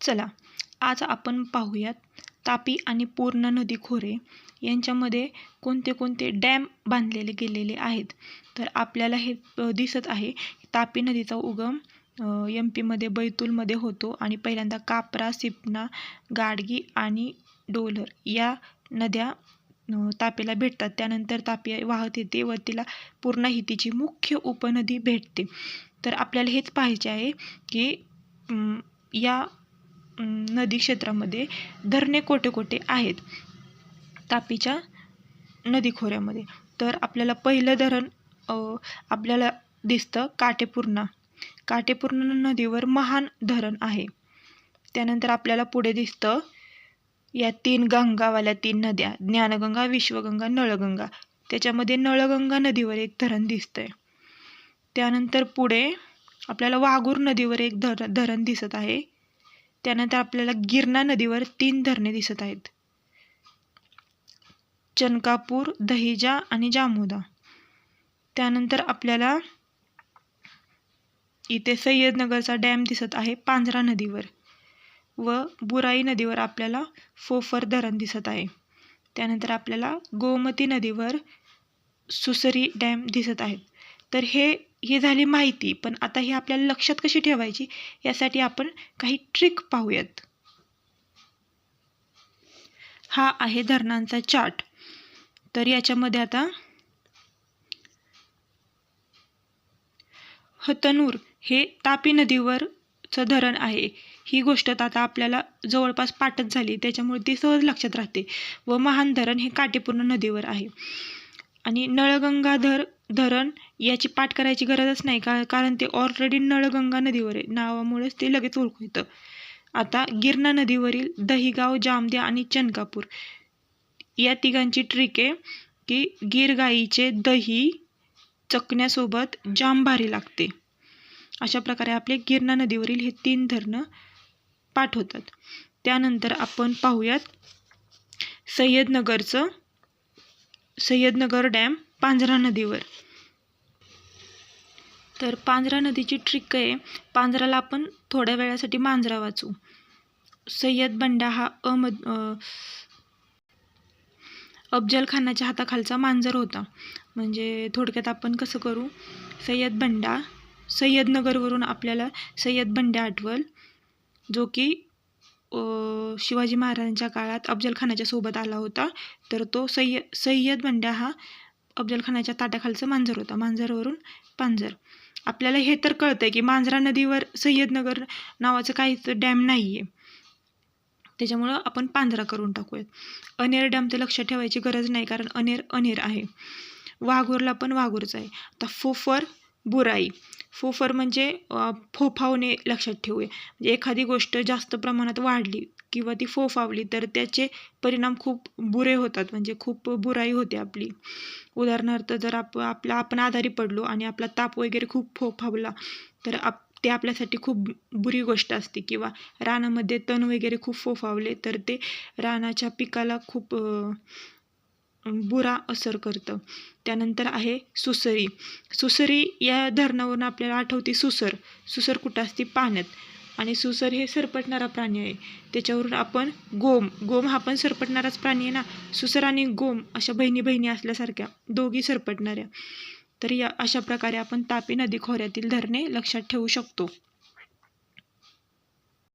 चला आज आपण पाहूयात तापी आणि पूर्णा नदी खोरे यांच्यामध्ये कोणते कोणते डॅम बांधलेले गेलेले आहेत. तर आपल्याला हे दिसत आहे तापी नदीचा उगम एम पीमध्ये बैतूलमध्ये होतो आणि पहिल्यांदा कापरा सिपना गाडगी आणि डोलर या नद्या तापीला भेटतात. त्यानंतर तापी वाहत येते व तिला पूर्णा ही तिची मुख्य उपनदी भेटते. तर आपल्याला हेच पाहिजे आहे की या नदी क्षेत्रामध्ये धरणे कोठे कोठे आहेत? तापीच्या नदी खोऱ्यामध्ये तर आपल्याला पहिलं धरण आपल्याला दिसतं काटेपूर्णा. काटेपूर्णा नदीवर महान धरण आहे. त्यानंतर आपल्याला पुढे दिसतं या तीन गंगावाल्या तीन नद्या ज्ञानगंगा विश्वगंगा नळगंगा. त्याच्यामध्ये नळगंगा नदीवर एक धरण दिसतंय. त्यानंतर पुढे आपल्याला वाघूर नदीवर एक धर धरण दिसत आहे. त्यानंतर आपल्याला गिरणा नदीवर तीन धरणे दिसत आहेत. चनकापूर दहिजा आणि जामोदा. त्यानंतर आपल्याला इथे सय्यदनगरचा डॅम दिसत आहे पांझरा नदीवर. व बुराई नदीवर आपल्याला फोफर धरण दिसत आहे. त्यानंतर आपल्याला गोमती नदीवर सुसरी डॅम दिसत आहेत. तर हे ही झाली माहिती पण आता ही आपल्याला लक्षात कशी ठेवायची? यासाठी आपण काही ट्रिक पाहूयात. हा आहे धरणांचा चार्ट तर याच्यामध्ये आता हतनूर हे तापी नदीवरचं धरण आहे. ही गोष्ट तर आता आपल्याला जवळपास पाठच झाली त्याच्यामुळे ती सहज लक्षात राहते. व महान धरण हे काटेपूर्ण नदीवर आहे. आणि नळगंगाधर धरण याची पाठ करायची गरजच नाही का कारण ते ऑलरेडी नळगंगा नदीवर आहे. नावामुळेच ते लगेच ओळखू येतं. आता गिरणा नदीवरील दहिगाव जामद्या आणि चनकापूर या तिघांची ट्रिक आहे की गिरगाईचे दही चकण्यासोबत जाम भारी लागते. अशा प्रकारे आपले गिरणा नदीवरील हे तीन धरणं पाठ होतात त्यानंतर आपण पाहूयात सय्यदनगरचं सय्यदनगर डॅम पांझरा नदीवर. तर पांझरा नदीची ट्रिक आहे पांझराला आपण थोड्या वेळासाठी मांजरा वाचू. सय्यद बंडा हा अहमद अफजल खानाच्या हाताखालचा मांजर होता. म्हणजे थोडक्यात आपण कसं करू? सय्यद बंडा सय्यदनगरवरून आपल्याला सय्यद बंड्या आठवल जो की शिवाजी महाराजांच्या काळात अफजल खानाच्या सोबत आला होता. तर तो सय्य सय्यद बंड्या हा अफजलखानाच्या ताटाखालचं मांजर होता. मांजरवरून पांजर. आपल्याला हे तर कळतंय की मांजरा नदीवर सय्यदनगर नावाचं काहीच डॅम नाही आहे त्याच्यामुळं आपण पांजरा करून टाकूयात. अनेर डॅमचं लक्ष ठेवायची गरज नाही कारण अनेर अनेर आहे. वाघोरला पण वाघोरचा आहे. आता फोफर बुराई. फोफर म्हणजे फोफावणे लक्षात ठेवूया. म्हणजे एखादी गोष्ट जास्त प्रमाणात वाढली किंवा ती फोफावली तर त्याचे परिणाम खूप बुरे होतात म्हणजे खूप बुराई होते आपली. उदाहरणार्थ जर आप आपला आपण आजारी पडलो आणि आपला ताप वगैरे खूप फोफावला तर आप ते आपल्यासाठी खूप बुरी गोष्ट असते किंवा रानामध्ये तण वगैरे खूप फोफावले तर ते रानाच्या पिकाला खूप बुरा असर करतं. त्यानंतर आहे सुसरी. सुसरी या धरणावरून आपल्याला आठवते सुसर. सुसर कुठं असते? पाण्यात. आणि सुसर हे सरपटणारा प्राणी आहे. त्याच्यावरून आपण गोम. गोम हा पण सरपटणाराच प्राणी आहे ना? सुसर आणि गोम अशा बहिणी बहिणी असल्यासारख्या दोघी सरपटणाऱ्या. तर या अशा प्रकारे आपण तापी नदी खोऱ्यातील धरणे लक्षात ठेवू शकतो.